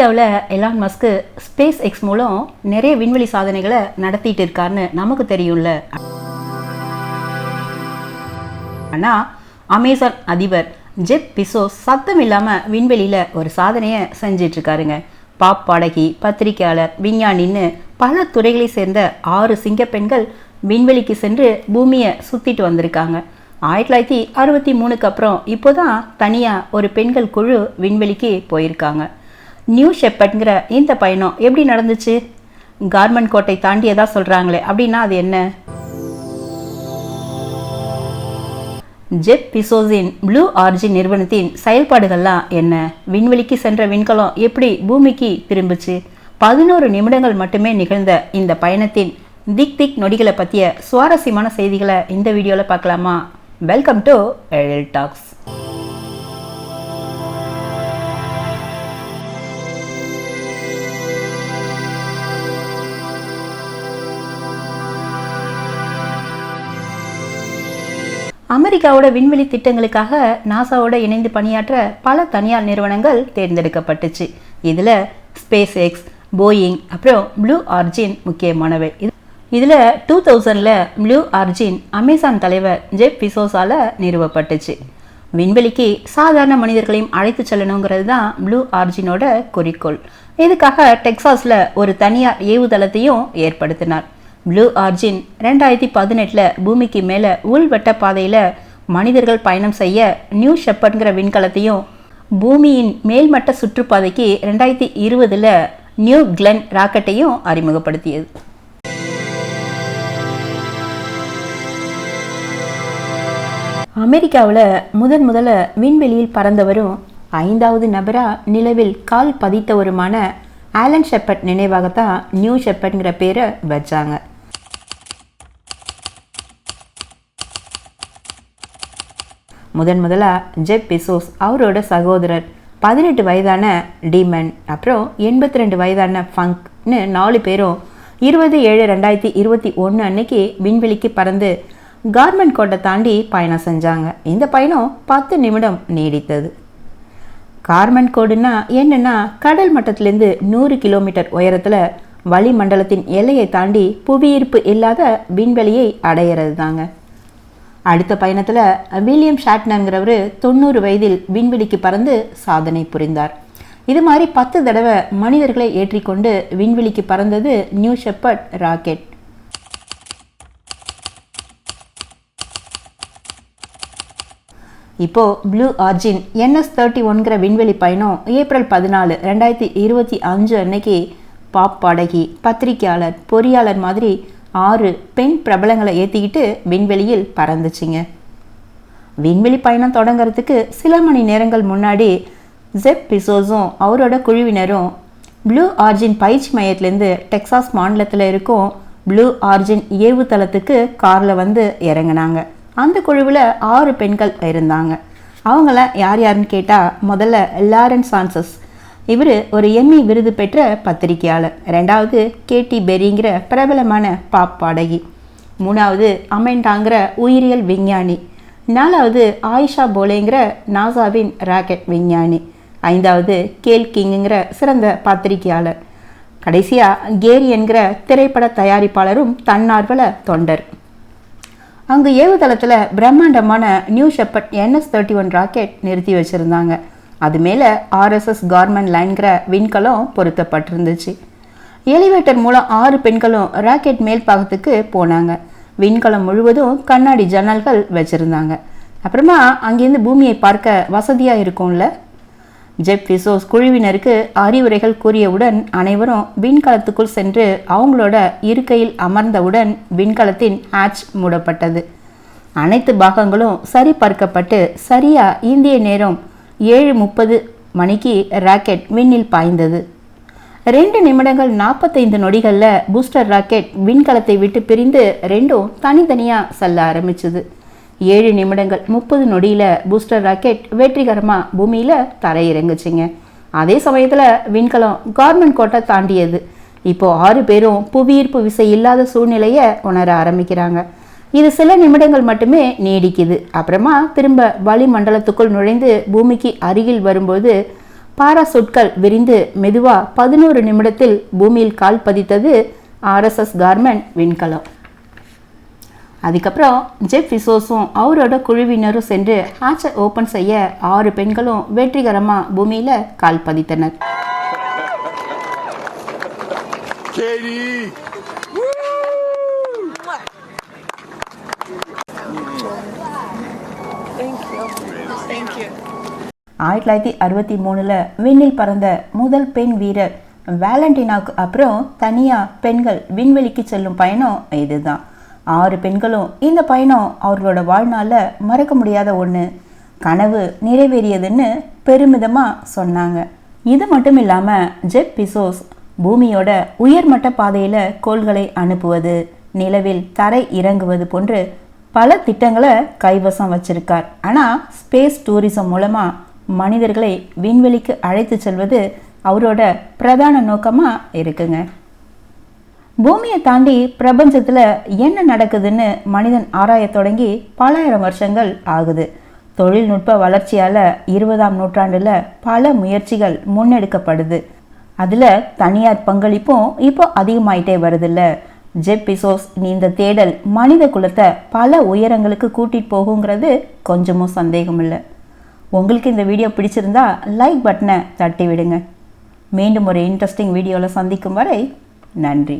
அமெரிக்காவில் Elon Musk space X மூலம் நிறைய விண்வெளி சாதனைகளை நடத்திட்டு இருக்காருன்னு நமக்கு தெரியும்ல. ஆனால் அமேசான் அதிபர் ஜெப் பிசோ சத்தம் இல்லாமல் விண்வெளியில் ஒரு சாதனையை செஞ்சிட்டு இருக்காருங்க. பாப் பாடகி பத்திரிகையாளர் விஞ்ஞானின்னு பல துறைகளை சேர்ந்த ஆறு சிங்கப்பெண்கள் விண்வெளிக்கு சென்று பூமியை சுற்றிட்டு வந்திருக்காங்க. ஆயிரத்தி தொள்ளாயிரத்தி அறுபத்தி மூணுக்கு அப்புறம் இப்போ தான் தனியாக ஒரு பெண்கள் குழு விண்வெளிக்கு போயிருக்காங்க. நியூ ஷெப்பட்ங்கிற இந்த பயணம் எப்படி நடந்துச்சு? கார்மெண்ட் கோட்டை தாண்டியதா சொல்கிறாங்களே அப்படின்னா அது என்ன? ஜெப் பிசோஸின் ப்ளூ ஆர்ஜின் நிறுவனத்தின் செயல்பாடுகள்லாம் என்ன? விண்வெளிக்கு சென்ற விண்கலம் எப்படி பூமிக்கு திரும்புச்சு? பதினோரு நிமிடங்கள் மட்டுமே நிகழ்ந்த இந்த பயணத்தின் திக் திக் நொடிகளை பற்றிய சுவாரஸ்யமான செய்திகளை இந்த வீடியோவில் பார்க்கலாமா? வெல்கம் டு எழில் டாக்ஸ் அமெரிக்காவோட விண்வெளி திட்டங்களுக்காக நாசாவோட இணைந்து பணியாற்ற பல தனியார் நிறுவனங்கள் தேர்ந்தெடுக்கப்பட்டுச்சு. இதில் ஸ்பேஸ் எக்ஸ் போயிங் அப்புறம் ப்ளூ ஆர்ஜின் முக்கியமானவை. இது இதில் டூ தௌசண்டில் ப்ளூ ஆர்ஜின் அமேசான் தலைவர் ஜெப் பிசோஸால் நிறுவப்பட்டுச்சு. விண்வெளிக்கு சாதாரண மனிதர்களையும் அழைத்து செல்லணுங்கிறது தான் ப்ளூ ஆர்ஜினோட குறிக்கோள். இதுக்காக டெக்சாஸில் ஒரு தனியார் ஏவுதளத்தையும் ஏற்படுத்தினார். ப்ளூ ஆர்ஜின் ரெண்டாயிரத்தி பதினெட்டில் பூமிக்கு மேலே உள்வட்ட பாதையில் மனிதர்கள் பயணம் செய்ய நியூ ஷெப்பர்ட்ங்கிற விண்கலத்தையும் பூமியின் மேல்மட்ட சுற்றுப்பாதைக்கு ரெண்டாயிரத்தி இருபதில் நியூ கிளென் ராக்கெட்டையும் அறிமுகப்படுத்தியது. அமெரிக்காவில் முதன் முதல விண்வெளியில் பறந்தவரும் ஐந்தாவது நபராக நிலவில் கால் பதித்தவருமான ஆலன் ஷெப்பர்ட் நினைவாகத்தான் நியூ ஷெப்பர்ட்ங்கிற பேரை வச்சாங்க. முதன் முதலாக ஜெப் பிசோஸ் அவரோட சகோதரர். பதினெட்டு வயதான டீமன் அப்புறம் எண்பத்தி ரெண்டு வயதான ஃபங்க்னு நாலு பேரும் இருபது ஏழு ரெண்டாயிரத்தி இருபத்தி ஒன்று அன்னைக்கு விண்வெளிக்கு பறந்து கார்மெண்ட் கோட்டை தாண்டி பயணம் செஞ்சாங்க. இந்த பயணம் பத்து நிமிடம் நீடித்தது. கார்மெண்ட் கோடுன்னா என்னென்னா கடல் மட்டத்திலேருந்து நூறு கிலோமீட்டர் உயரத்தில் வளிமண்டலத்தின் எல்லையை தாண்டி புவியீர்ப்பு இல்லாத விண்வெளியை அடையிறது தாங்க அடுத்த பயணத்தில் வில்லியம் ஷாட்னங்கிறவர் தொண்ணூறு வயதில் விண்வெளிக்கு பறந்து சாதனை புரிந்தார். இது மாதிரி பத்து தடவை மனிதர்களை ஏற்றிக்கொண்டு விண்வெளிக்கு பறந்தது நியூ ஷெப்பர்ட் ராக்கெட். இப்போ ப்ளூ ஆர்ஜின் என்எஸ் தேர்ட்டி ஒன்கிற விண்வெளி பயணம் ஏப்ரல் பதினாலு ரெண்டாயிரத்தி இருபத்தி அஞ்சு அன்னைக்கு பாப் பாடகி பத்திரிகையாளர் பொறியாளர் மாதிரி ஆறு பெண் பிரபலங்களை ஏற்றிக்கிட்டு விண்வெளியில் பறந்துச்சுங்க. விண்வெளி பயணம் தொடங்கிறதுக்கு சில மணி நேரங்கள் முன்னாடி ஜெப் பிசோஸும் அவரோட குழுவினரும் ப்ளூ ஆர்ஜின் பயிற்சி மையத்திலேருந்து டெக்சாஸ் மாநிலத்தில் இருக்கும் ப்ளூ ஆர்ஜின் ஏவுதளத்துக்கு காரில் வந்து இறங்கினாங்க. அந்த குழுவில் ஆறு பெண்கள் இருந்தாங்க. அவங்கள யார் யாருன்னு கேட்டால் முதல்ல லாரன் சான்சஸ் இவர் ஒரு எம்மி விருது பெற்ற பத்திரிகையாளர். ரெண்டாவது கேடி பெரிங்கிற பிரபலமான பாப் பாடகி. மூணாவது அமெண்டாங்கிற உயிரியல் விஞ்ஞானி. நாலாவது ஆயிஷா போலேங்கிற நாசாவின் ராக்கெட் விஞ்ஞானி. ஐந்தாவது கேல் கிங்குங்கிற சிறந்த பத்திரிகையாளர். கடைசியாக கேரி என்கிற திரைப்பட தயாரிப்பாளரும் தன்னார்வல தொண்டர். அங்கு ஏவுதளத்தில் பிரம்மாண்டமான new Shepard NS thirty one rocket நிறுத்தி வச்சுருந்தாங்க. அது மேலே ஆர்எஸ்எஸ் கார்மெண்ட் லைன்கிற விண்கலம் பொருத்தப்பட்டிருந்துச்சு. எலிவேட்டர் மூலம் ஆறு பெண்களும் ராக்கெட் மேல் பாகத்துக்கு போனாங்க. விண்கலம் முழுவதும் கண்ணாடி ஜன்னல்கள் வச்சுருந்தாங்க. அப்புறமா அங்கேருந்து பூமியை பார்க்க வசதியாக இருக்கும்ல? ஜெப் விசோஸ் குழுவினருக்கு அறிவுரைகள் கூறியவுடன் அனைவரும் விண்கலத்துக்குள் சென்று அவங்களோட இருக்கையில் அமர்ந்தவுடன் விண்கலத்தின் ஹேட்ச் மூடப்பட்டது. அனைத்து பாகங்களும் சரிபார்க்கப்பட்டு சரியாக இந்திய நேரம் ஏழு முப்பது மணிக்கு ராக்கெட் விண்ணில் பாய்ந்தது. ரெண்டு நிமிடங்கள் நாற்பத்தைந்து நொடிகளில் பூஸ்டர் ராக்கெட் விண்கலத்தை விட்டு பிரிந்து ரெண்டும் தனித்தனியாக செல்ல ஆரம்பிச்சுது. ஏழு நிமிடங்கள் முப்பது நொடியில் பூஸ்டர் ராக்கெட் வெற்றிகரமாக பூமியில் தரையிறங்குச்சுங்க. அதே சமயத்தில் விண்கலம் கார்மெண்ட் கோட்டை தாண்டியது. இப்போ ஆறு பேரும் புவியீர்ப்பு விசை இல்லாத சூழ்நிலையை உணர ஆரம்பிக்கிறாங்க. இது சில நிமிடங்கள் மட்டுமே நீடிக்குது. அப்புறமா திரும்ப வளிமண்டலத்துக்குள் நுழைந்து பூமிக்கு அருகில் வரும்போது பாராசூட்கள் விரிந்து மெதுவாக பதினோரு நிமிடத்தில் பூமியில் கால் பதித்தது ஆர்எஸ்எஸ் கார்மெண்ட் விண்கலம். அதுக்கப்புறம் ஜெப் விசோஸும் அவரோட குழுவினரும் சென்று ஹேட்சை ஓப்பன் செய்ய ஆறு பெண்களும் வெற்றிகரமாக பூமியில் கால் பதித்தனர். ஆயிரத்தி தொள்ளாயிரத்தி அறுபத்தி மூணில் விண்ணில் பறந்த முதல் பெண் வீரர் வேலண்டினாவுக்கு அப்புறம் தனியாக பெண்கள் விண்வெளிக்கு செல்லும் பயணம் இதுதான். ஆறு பெண்களும் இந்த பயணம் அவர்களோட வாழ்நாளில் மறக்க முடியாத ஒன்று கனவு நிறைவேறியதுன்னு பெருமிதமாக சொன்னாங்க. இது மட்டும் இல்லாமல் ஜெப் பிசோஸ் பூமியோட உயர்மட்ட பாதையில் கோள்களை அனுப்புவது நிலவில் தரை இறங்குவது போன்று பல திட்டங்களை கைவசம் வச்சிருக்கார். ஆனால் ஸ்பேஸ் டூரிசம் மூலமாக மனிதர்களை விண்வெளிக்கு அழைத்து செல்வது அவரோட பிரதான நோக்கமாக இருக்குங்க. பூமியை தாண்டி பிரபஞ்சத்தில் என்ன நடக்குதுன்னு மனிதன் ஆராய தொடங்கி பலாயிரம் வருஷங்கள் ஆகுது. தொழில்நுட்ப வளர்ச்சியால் இருபதாம் நூற்றாண்டில் பல முயற்சிகள் முன்னெடுக்கப்படுது. அதில் தனியார் பங்களிப்பும் இப்போ அதிகமாயிட்டே வருதுல்ல. ஜெப் பிசோஸ் இந்த தேடல் மனித குலத்தை பல உயரங்களுக்கு கூட்டிகிட்டு போகுங்கிறது கொஞ்சமும் சந்தேகம் இல்லை உங்களுக்கு இந்த வீடியோ பிடிச்சிருந்தா லைக் பட்டனை தட்டி விடுங்க மீண்டும் ஒரு இன்ட்ரெஸ்டிங் வீடியோவில் சந்திக்கும் வரை நன்றி.